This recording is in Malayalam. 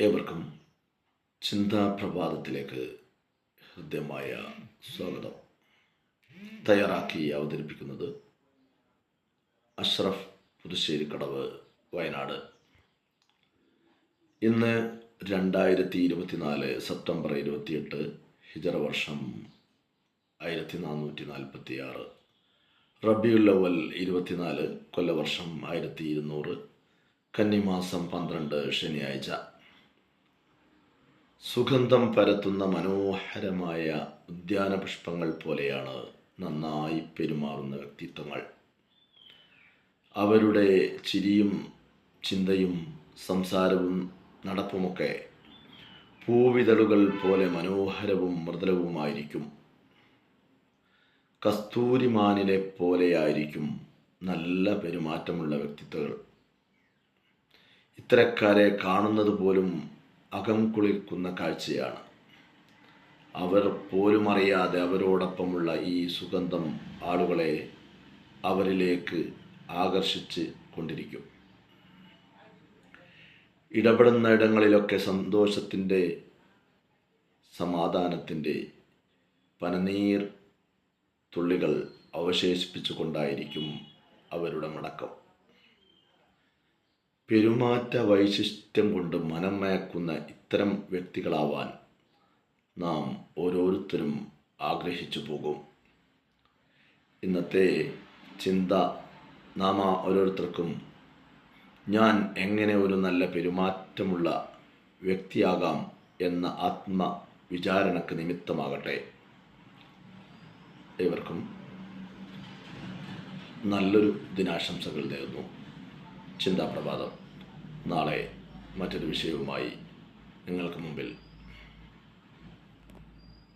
ഏവർക്കും ചിന്താപ്രഭാതത്തിലേക്ക് ഹൃദ്യമായ സ്വാഗതം. തയ്യാറാക്കി അവതരിപ്പിക്കുന്നത് അഷ്റഫ് പുതുശ്ശേരിക്കടവ് വയനാട്. ഇന്ന് രണ്ടായിരത്തി ഇരുപത്തിനാല് സെപ്റ്റംബർ ഇരുപത്തിയെട്ട് ഹിജറ വർഷം ആയിരത്തി നാനൂറ്റി നാൽപ്പത്തി ആറ് റബിയുൽ അവൽ ഇരുപത്തിനാല് കൊല്ലവർഷം ആയിരത്തി ഇരുന്നൂറ് കന്നിമാസം പന്ത്രണ്ട് ശനിയാഴ്ച. സുഗന്ധം പരത്തുന്ന മനോഹരമായ ഉദ്യാന പുഷ്പങ്ങൾ പോലെയാണ് നന്നായി പെരുമാറുന്ന വ്യക്തിത്വങ്ങൾ. അവരുടെ ചിരിയും ചിന്തയും സംസാരവും നടപ്പുമൊക്കെ പൂവിതളുകൾ പോലെ മനോഹരവും മൃദുലവുമായിരിക്കും. കസ്തൂരിമാനിലെ പോലെയായിരിക്കും നല്ല പെരുമാറ്റമുള്ള വ്യക്തിത്വങ്ങൾ. ഇത്തരക്കാരെ കാണുന്നത് പോലും അകം കുളിർക്കുന്ന കാഴ്ചയാണ്. അവർ പോലും അറിയാതെ അവരോടൊപ്പമുള്ള ഈ സുഗന്ധം ആളുകളെ അവരിലേക്ക് ആകർഷിച്ച് കൊണ്ടിരിക്കും. ഇടപെടുന്ന ഇടങ്ങളിലൊക്കെ സന്തോഷത്തിന്റെ സമാധാനത്തിന്റെ പനനീർ തുള്ളികൾ അവശേഷിപ്പിച്ചുകൊണ്ടായിരിക്കും അവരുടെ മടക്കം. പെരുമാറ്റ വൈശിഷ്ട്യം കൊണ്ട് മനം മയക്കുന്ന ഇത്തരം വ്യക്തികളാവാൻ നാം ഓരോരുത്തരും ആഗ്രഹിച്ചു പോകും. ഇന്നത്തെ ചിന്ത നാം ആ ഓരോരുത്തർക്കും ഞാൻ എങ്ങനെ ഒരു നല്ല പെരുമാറ്റമുള്ള വ്യക്തിയാകാം എന്ന ആത്മവിചാരണക്ക് നിമിത്തമാകട്ടെ. ഏവർക്കും നല്ലൊരു ദിനാശംസകൾ നേർന്നു ചിന്താപ്രഭാതം. നാളെ മറ്റൊരു വിഷയവുമായി നിങ്ങൾക്ക് മുമ്പിൽ